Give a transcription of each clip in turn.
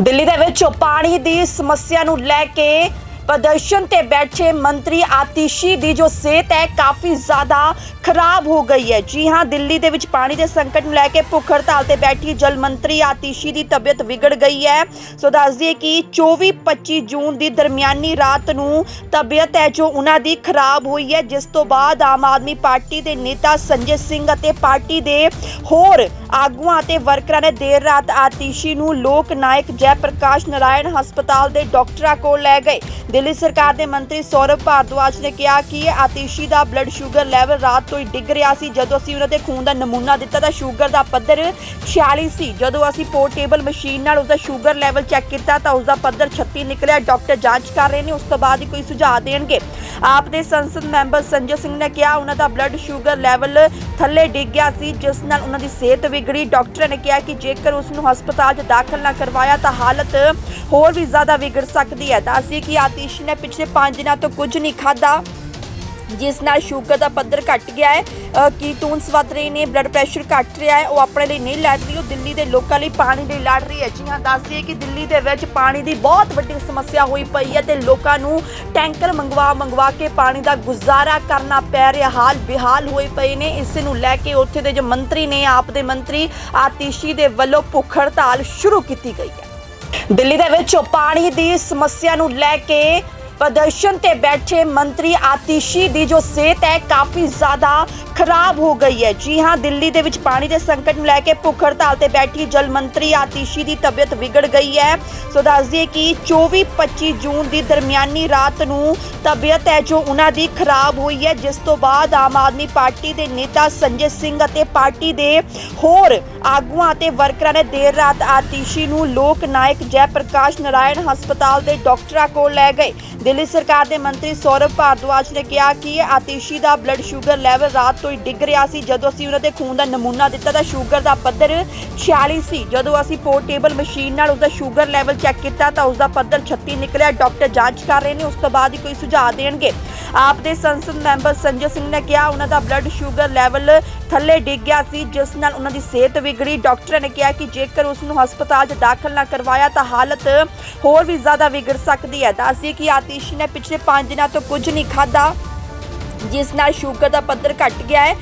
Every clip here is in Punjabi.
ਦਿੱਲੀ ਦੇ ਵਿੱਚ ਪਾਣੀ ਦੀ ਸਮੱਸਿਆ ਨੂੰ ਲੈ ਕੇ ਪ੍ਰਦਰਸ਼ਨ ਤੇ ਬੈਠੇ ਮੰਤਰੀ ਆਤਿਸ਼ੀ ਦੀ ਜੋ ਸਿਹਤ ਹੈ ਕਾਫੀ ਜ਼ਿਆਦਾ ਖਰਾਬ ਹੋ ਗਈ ਹੈ ਜੀ ਹਾਂ ਦਿੱਲੀ ਦੇ ਵਿੱਚ ਪਾਣੀ ਦੇ ਸੰਕਟ ਨੂੰ ਲੈ ਕੇ ਭੁੱਖ ਹੜਤਾਲ ਤੇ ਬੈਠੀ ਜਲ ਮੰਤਰੀ ਆਤਿਸ਼ੀ ਦੀ ਤਬੀਅਤ ਵਿਗੜ ਗਈ ਹੈ ਸੋ ਦੱਸ ਦਈਏ ਕਿ 24-25 ਜੂਨ ਦੀ ਦਰਮਿਆਨੀ ਰਾਤ ਨੂੰ ਤਬੀਅਤ ਹੈ ਜੋ ਉਹਨਾਂ ਦੀ ਖਰਾਬ ਹੋਈ ਹੈ ਜਿਸ ਤੋਂ ਬਾਅਦ ਆਮ ਆਦਮੀ ਪਾਰਟੀ ਦੇ ਨੇਤਾ ਸੰਜੇ ਸਿੰਘ ਅਤੇ ਪਾਰਟੀ ਦੇ ਹੋਰ ਆਗੂਆਂ ਅਤੇ ਵਰਕਰਾਂ ਨੇ ਦੇਰ ਰਾਤ ਆਤਿਸ਼ੀ ਨੂੰ ਲੋਕ ਨਾਇਕ ਜੈ ਪ੍ਰਕਾਸ਼ ਨਾਰਾਇਣ ਹਸਪਤਾਲ ਦੇ ਡਾਕਟਰਾਂ ਕੋਲ ਲੈ ਗਏ ਦਿੱਲੀ ਸਰਕਾਰ ਦੇ ਮੰਤਰੀ ਸੌਰਵ ਭਾਰਦਵਾਜ ਨੇ ਕਿਹਾ ਕਿ ਆਤਿਸ਼ੀ ਦਾ ਬਲੱਡ ਸ਼ੂਗਰ ਲੈਵਲ ਰਾਤ ਤੋਂ ਹੀ ਡਿੱਗ ਰਿਹਾ ਸੀ। ਜਦੋਂ ਅਸੀਂ ਉਹਨਾਂ ਦੇ ਖੂਨ ਦਾ ਨਮੂਨਾ ਦਿੱਤਾ ਤਾਂ ਸ਼ੂਗਰ ਦਾ ਪੱਧਰ 46 ਸੀ। ਜਦੋਂ ਅਸੀਂ ਪੋਰਟੇਬਲ ਮਸ਼ੀਨ ਨਾਲ ਉਸਦਾ ਸ਼ੂਗਰ ਲੈਵਲ ਚੈੱਕ ਕੀਤਾ ਤਾਂ ਉਸਦਾ ਪੱਧਰ 36 ਨਿਕਲਿਆ। ਡਾਕਟਰ ਜਾਂਚ ਕਰ ਰਹੇ ਨੇ, ਉਸ ਤੋਂ ਬਾਅਦ ਹੀ ਕੋਈ ਸੁਝਾਅ ਦੇਣਗੇ। ਆਪ ਦੇ ਸੰਸਦ ਮੈਂਬਰ ਸੰਜੇ ਸਿੰਘ ਨੇ ਕਿਹਾ, ਉਹਨਾਂ ਦਾ ਬਲੱਡ ਸ਼ੂਗਰ ਲੈਵਲ ਥੱਲੇ ਡਿੱਗ ਗਿਆ ਸੀ, ਜਿਸ ਨਾਲ ਉਹਨਾਂ ਦੀ ਸਿਹਤ ਵਿਗੜੀ। ਡਾਕਟਰਾਂ ਨੇ ਕਿਹਾ ਕਿ ਜੇਕਰ ਉਸ ਨੂੰ ਹਸਪਤਾਲ 'ਚ ਦਾਖਲ ਨਾ ਕਰਵਾਇਆ ਤਾਂ ਹਾਲਤ ਹੋਰ ਵੀ ਜ਼ਿਆਦਾ ਵਿਗੜ ਸਕਦੀ ਹੈ। ਦੱਸੀ ਕਿ ਆਤਿਸ਼ ਨੇ ਪਿਛਲੇ 5 ਦਿਨਾਂ ਤੋਂ ਕੁਝ ਨਹੀਂ ਖਾਧਾ ਜਿਸ ਨਾਲ ਸ਼ੂਗਰ ਦਾ ਪੱਧਰ ਘਟ ਗਿਆ ਹੈ। ਅ, ਕੀਟੋਨਸ ਵਧ ਰਹੇ ਨੇ ਬਲੱਡ ਪ੍ਰੈਸ਼ਰ ਘਟ ਰਿਹਾ ਹੈ ਉਹ ਆਪਣੇ ਲਈ ਨਹੀਂ ਲੜ ਰਹੀ ਉਹ ਦਿੱਲੀ ਦੇ ਲੋਕਾਂ ਲਈ ਪਾਣੀ ਲਈ ਲੜ ਰਹੀ ਹੈ। ਜੀ ਹਾਂ ਦੱਸਦੀ ਕਿ ਦਿੱਲੀ ਦੇ ਵਿੱਚ ਪਾਣੀ ਦੀ ਬਹੁਤ ਵੱਡੀ ਸਮੱਸਿਆ ਹੋਈ ਪਈ ਹੈ ਤੇ ਲੋਕਾਂ ਨੂੰ ਟੈਂਕਰ ਮੰਗਵਾ ਮੰਗਵਾ ਕੇ ਪਾਣੀ ਦਾ ਗੁਜ਼ਾਰਾ ਕਰਨਾ ਪੈ ਰਿਹਾ ਹਾਲ ਬਿਹਾਲ ਹੋਏ ਪਏ ਨੇ। ਇਸ ਨੂੰ ਲੈ ਕੇ ਉੱਥੇ ਦੇ ਜੋ ਮੰਤਰੀ ਨੇ ਆਪ ਦੇ ਮੰਤਰੀ ਆਤੀਸ਼ੀ ਦੇ ਵੱਲੋਂ ਭੁੱਖ ਹੜਤਾਲ ਸ਼ੁਰੂ ਕੀਤੀ ਗਈ ਹੈ। ਦਿੱਲੀ ਦੇ ਵਿੱਚ ਪਾਣੀ ਦੀ ਸਮੱਸਿਆ ਨੂੰ ਲੈ ਕੇ ਪ੍ਰਦਰਸ਼ਨ ਤੇ ਬੈਠੇ ਮੰਤਰੀ ਆਤਿਸ਼ੀ ਦੀ ਜੋ ਸਿਹਤ ਹੈ ਕਾਫੀ ਜ਼ਿਆਦਾ ਖਰਾਬ ਹੋ ਗਈ ਹੈ। ਜੀ ਹਾਂ, ਦਿੱਲੀ ਦੇ ਵਿੱਚ ਪਾਣੀ ਦੇ ਸੰਕਟ ਨੂੰ ਲੈ ਕੇ ਭੁੱਖ ਹੜਤਾਲ ਤੇ ਬੈਠੀ ਜਲ ਮੰਤਰੀ ਆਤਿਸ਼ੀ ਦੀ ਤਬੀਅਤ ਵਿਗੜ ਗਈ ਹੈ। ਸੋ ਦੱਸ ਦਈਏ ਕਿ 24-25 ਜੂਨ ਦੀ ਦਰਮਿਆਨੀ ਰਾਤ ਨੂੰ ਤਬੀਅਤ ਹੈ ਜੋ ਉਹਨਾਂ ਦੀ ਖਰਾਬ ਹੋਈ ਹੈ। ਜਿਸ ਤੋਂ ਬਾਅਦ ਆਮ ਆਦਮੀ ਪਾਰਟੀ ਦੇ ਨੇਤਾ ਸੰਜੇ ਸਿੰਘ ਅਤੇ ਪਾਰਟੀ ਦੇ ਹੋਰ ਆਗੂਆਂ ਅਤੇ ਵਰਕਰਾਂ ਨੇ ਦੇਰ ਰਾਤ ਆਤਿਸ਼ੀ ਨੂੰ ਲੋਕ ਨਾਇਕ ਜੈ ਪ੍ਰਕਾਸ਼ ਨਾਰਾਇਣ ਹਸਪਤਾਲ ਦੇ ਡਾਕਟਰਾਂ ਕੋਲ ਲੈ ਗਏ। ਦਿੱਲੀ ਸਰਕਾਰ ਦੇ ਮੰਤਰੀ ਸੌਰਵ ਭਾਰਦਵਾਜ ਨੇ ਕਿਹਾ ਕਿ ਆਤਿਸ਼ੀ ਦਾ ਬਲੱਡ ਸ਼ੂਗਰ ਲੈਵਲ ਰਾਤ ਤੋਂ ਹੀ ਡਿੱਗ ਰਿਹਾ ਸੀ। ਜਦੋਂ ਅਸੀਂ ਉਹਨਾਂ ਦੇ ਖੂਨ ਦਾ ਨਮੂਨਾ ਦਿੱਤਾ ਤਾਂ ਸ਼ੂਗਰ ਦਾ ਪੱਧਰ 46 ਸੀ। ਜਦੋਂ ਅਸੀਂ ਪੋਰਟੇਬਲ ਮਸ਼ੀਨ ਨਾਲ ਉਸਦਾ ਸ਼ੂਗਰ ਲੈਵਲ ਚੈੱਕ ਕੀਤਾ ਤਾਂ ਉਸਦਾ ਪੱਧਰ 36 ਨਿਕਲਿਆ। ਡਾਕਟਰ ਜਾਂਚ ਕਰ ਰਹੇ ਨੇ, ਉਸ ਤੋਂ ਬਾਅਦ ਹੀ ਕੋਈ ਸੁਝਾਅ ਦੇਣਗੇ। ਆਪ ਦੇ ਸੰਸਦ ਮੈਂਬਰ ਸੰਜੇ ਸਿੰਘ ਨੇ ਕਿਹਾ, ਉਹਨਾਂ ਦਾ ਬਲੱਡ ਸ਼ੂਗਰ ਲੈਵਲ ਥੱਲੇ ਡਿੱਗ ਗਿਆ ਸੀ, ਜਿਸ ਨਾਲ ਉਹਨਾਂ ਦੀ ਸਿਹਤ ਵਿਗੜੀ। ਡਾਕਟਰਾਂ ਨੇ ਕਿਹਾ ਕਿ ਜੇਕਰ ਉਸ ਨੂੰ ਹਸਪਤਾਲ 'ਚ ਦਾਖਲ ਨਾ ਕਰਵਾਇਆ ਤਾਂ ਹਾਲਤ ਹੋਰ ਵੀ ਜ਼ਿਆਦਾ ਵਿਗੜ ਸਕਦੀ ਹੈ। ਦੱਸਦੀ ਕਿ ਆਤਿਸ਼ ਨੇ ਪਿਛਲੇ 5 ਦਿਨਾਂ ਤੋਂ ਕੁਝ ਨਹੀਂ ਖਾਧਾ, ਜਿਸ ਨਾਲ ਸ਼ੂਗਰ ਦਾ ਪੱਧਰ ਘਟ ਗਿਆ ਹੈ।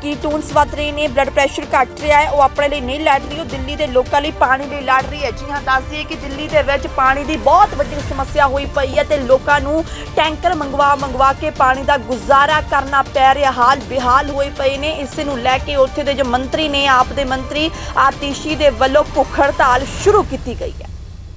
ਕੀਟੋਨਸ ਵਧ ਰਹੇ ਨੇ ਬਲੱਡ ਪ੍ਰੈਸ਼ਰ ਘਟ ਰਿਹਾ ਹੈ, ਉਹ ਆਪਣੇ ਲਈ ਨਹੀਂ ਲੜ ਰਹੀ ਉਹ ਦਿੱਲੀ ਦੇ ਲੋਕਾਂ ਲਈ ਪਾਣੀ ਲਈ ਲੜ ਰਹੀ ਹੈ। ਜੀ ਹਾਂ ਦੱਸਦੀਏ ਕਿ ਦਿੱਲੀ ਦੇ ਵਿੱਚ ਪਾਣੀ ਦੀ ਬਹੁਤ ਵੱਡੀ ਸਮੱਸਿਆ ਹੋਈ ਪਈ ਹੈ ਤੇ ਲੋਕਾਂ ਨੂੰ ਟੈਂਕਰ ਮੰਗਵਾ ਮੰਗਵਾ ਕੇ ਪਾਣੀ ਦਾ ਗੁਜ਼ਾਰਾ ਕਰਨਾ ਪੈ ਰਿਹਾ। ਹਾਲ ਬਿਹਾਲ ਹੋਏ ਪਏ ਨੇ, ਇਸ ਨੂੰ ਲੈ ਕੇ ਉੱਥੇ ਦੇ ਜੋ ਮੰਤਰੀ ਨੇ, ਆਪ ਦੇ ਮੰਤਰੀ ਆਤੀਸ਼ੀ ਦੇ ਵੱਲੋਂ ਭੁੱਖ ਹੜਤਾਲ ਸ਼ੁਰੂ ਕੀਤੀ ਗਈ ਹੈ।